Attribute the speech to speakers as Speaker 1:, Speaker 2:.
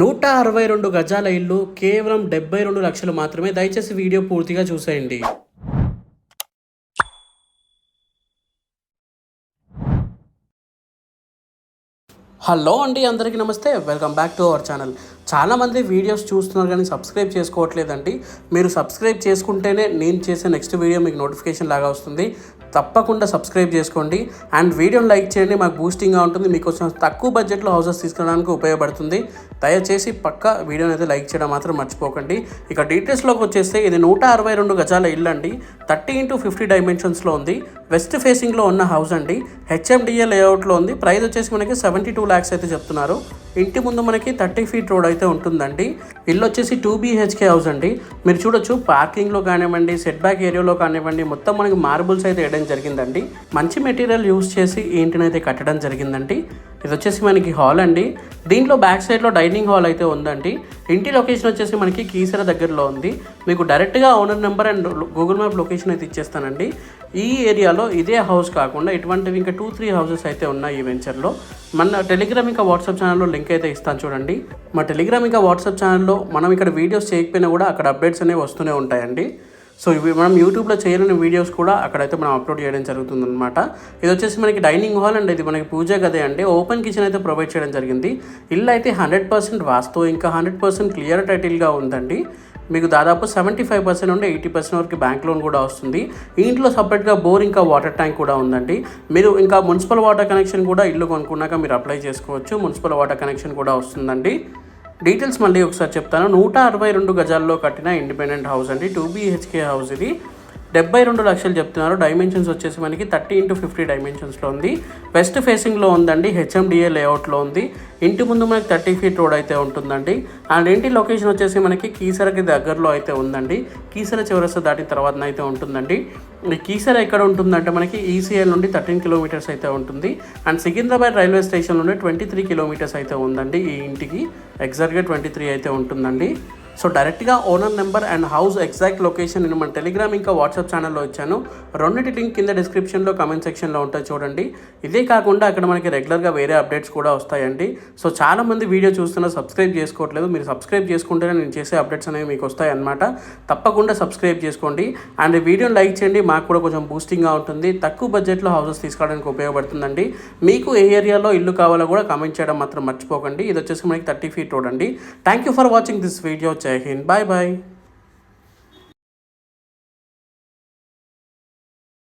Speaker 1: నూట అరవై రెండు గజాల ఇల్లు కేవలం డెబ్బై రెండు లక్షలు మాత్రమే. దయచేసి వీడియో పూర్తిగా చూసేయండి. హలో అండి అందరికీ నమస్తే. Welcome back to our channel. చాలామంది వీడియోస్ చూస్తున్నారు కానీ సబ్స్క్రైబ్ చేసుకోవట్లేదండి. మీరు సబ్స్క్రైబ్ చేసుకుంటేనే నేను చేసే నెక్స్ట్ వీడియో మీకు నోటిఫికేషన్ లాగా వస్తుంది. తప్పకుండా సబ్స్క్రైబ్ చేసుకోండి. అండ్ వీడియోని లైక్ చేయండి. మాకు బూస్టింగ్గా ఉంటుంది. మీకోసం తక్కువ బడ్జెట్లో హౌసెస్ తీసుకురావడానికి ఉపయోగపడుతుంది. దయచేసి పక్క వీడియోని అయితే లైక్ చేయడం మాత్రం మర్చిపోకండి. ఇక డీటెయిల్స్లోకి వచ్చేస్తే ఇది నూట అరవై రెండు గజాల ఇల్లు అండి. థర్టీ ఇంటూ ఫిఫ్టీ డైమెన్షన్స్లో ఉంది. వెస్ట్ ఫేసింగ్లో ఉన్న హౌస్ అండి. హెచ్ఎండిఏ లేఅవుట్లో ఉంది. ప్రైస్ వచ్చేసి మనకి సెవెంటీ టూ ల్యాక్స్ అయితే చెప్తున్నారు. ఇంటి ముందు మనకి థర్టీ ఫీట్ రోడ్ అయితే ఉంటుందండి. ఇల్లు వచ్చేసి టూ బీహెచ్కే హౌస్ అండి. మీరు చూడొచ్చు పార్కింగ్లో కానివ్వండి సెట్ బ్యాక్ ఏరియాలో కానివ్వండి మొత్తం మనకి మార్బుల్స్ అయితే వేయడం జరిగిందండి. మంచి మెటీరియల్ యూస్ చేసి ఈ ఇంటిని అయితే కట్టడం జరిగిందండి. ఇది వచ్చేసి మనకి హాల్ అండి. దీంట్లో బ్యాక్ సైడ్లో డైనింగ్ హాల్ అయితే ఉందండి. ఇంటి లొకేషన్ వచ్చేసి మనకి కీసర దగ్గరలో ఉంది. మీకు డైరెక్ట్గా owner number and Google map location అయితే ఇచ్చేస్తానండి. ఈ ఏరియాలో ఇదే హౌస్ కాకుండా ఇటువంటివి ఇంకా టూ త్రీ హౌసెస్ అయితే ఉన్నాయి ఈ వెంచర్లో మన టెలిగ్రామ్ ఇంకా వాట్సాప్ ఛానల్లో లింక్ అయితే ఇస్తాను చూడండి. మా టెలిగ్రామ్ ఇంకా వాట్సాప్ ఛానల్లో మనం ఇక్కడ వీడియోస్ చేయకపోయినా కూడా అక్కడ అప్డేట్స్ అనేవి వస్తూనే ఉంటాయండి. సో ఇవి మనం యూట్యూబ్లో చేయలేని వీడియోస్ కూడా అక్కడైతే మనం అప్లోడ్ చేయడం జరుగుతుంది అనమాట ఇది వచ్చేసి మనకి డైనింగ్ హాల్ అండ్. ఇది మనకి పూజ గదే అంటే ఓపెన్ కిచెన్ అయితే ప్రొవైడ్ చేయడం జరిగింది. ఇల్లు అయితే హండ్రెడ్ పర్సెంట్ వాస్తు ఇంకా హండ్రెడ్ పర్సెంట్ క్లియర్ టైటిల్గా ఉందండి. మీకు దాదాపు సెవెంటీ ఫైవ్ పర్సెంట్ నుండి ఎయిటీ పర్సెంట్ వరకు బ్యాంక్ లోన్ కూడా వస్తుంది. ఇంట్లో సపరేట్గా బోర్ ఇంకా వాటర్ ట్యాంక్ కూడా ఉందండి. మీరు ఇంకా మున్సిపల్ వాటర్ కనెక్షన్ కూడా ఇల్లు కొనుక్కున్నాక మీరు అప్లై చేసుకోవచ్చు. మున్సిపల్ వాటర్ కనెక్షన్ కూడా వస్తుందండి. డీటెయిల్స్ మళ్ళీ ఒకసారి చెప్తాను. నూట అరవై రెండు గజాల్లో కట్టిన ఇండిపెండెంట్ హౌస్ అండి. టూ బీహెచ్కే హౌస్ ఇది. డెబ్బై రెండు లక్షలు చెప్తున్నారు. డైమెన్షన్స్ వచ్చేసి మనకి థర్టీ ఇంటూ ఫిఫ్టీ డైమెన్షన్స్లో ఉంది. వెస్ట్ ఫేసింగ్లో ఉందండి. హెచ్ఎండిఏ లేఅవుట్లో ఉంది. ఇంటి ముందు మనకి థర్టీ ఫీట్ రోడ్ అయితే ఉంటుందండి. అండ్ ఇంటి లొకేషన్ వచ్చేసి మనకి కీసరకి దగ్గరలో అయితే ఉందండి. కీసర చివరస్త దాటిన తర్వాత అయితే ఉంటుందండి. ఈ కీసర ఎక్కడ ఉంటుందంటే మనకి ఈసీఎల్ నుండి థర్టీన్ కిలోమీటర్స్ అయితే ఉంటుంది. అండ్ సికింద్రాబాద్ రైల్వే స్టేషన్ నుండి ట్వంటీ త్రీ కిలోమీటర్స్ అయితే ఉందండి ఈ ఇంటికి. ఎగ్జాక్ట్గా ట్వంటీ త్రీ అయితే ఉంటుందండి. సో డైరెక్ట్గా owner number and house exact location నేను మన టెలిగ్రామ్ ఇంకా వాట్సాప్ ఛానల్లో ఇచ్చాను. రెండింటి లింక్ కింద డిస్క్రిప్షన్లో కమెంట్ సెక్షన్లో ఉంటాయి చూడండి. ఇదే కాకుండా అక్కడ మనకి రెగ్యులర్గా వేరే అప్డేట్స్ కూడా వస్తాయండి. సో చాలా మంది వీడియో చూస్తున్నా సబ్స్క్రైబ్ చేసుకోవట్లేదు. మీరు సబ్స్క్రైబ్ చేసుకుంటేనే నేను చేసే అప్డేట్స్ అనేవి మీకు వస్తాయి అన్నమాట తప్పకుండా సబ్స్క్రైబ్ చేసుకోండి. అండ్ వీడియోని లైక్ చేయండి. మాకు కూడా కొంచెం బూస్టింగ్గా ఉంటుంది. తక్కువ బడ్జెట్లో హౌసెస్ తీసుకోవడానికి ఉపయోగపడుతుందండి. మీకు ఏ ఏరియాలో ఇల్లు కావాలో కూడా కమెంట్ చేయడం మాత్రం మర్చిపోకండి. ఇది వచ్చేసి మనకి థర్టీ ఫీట్ రోడ్ అండి. Thank you for watching this video. Jai Bye bye.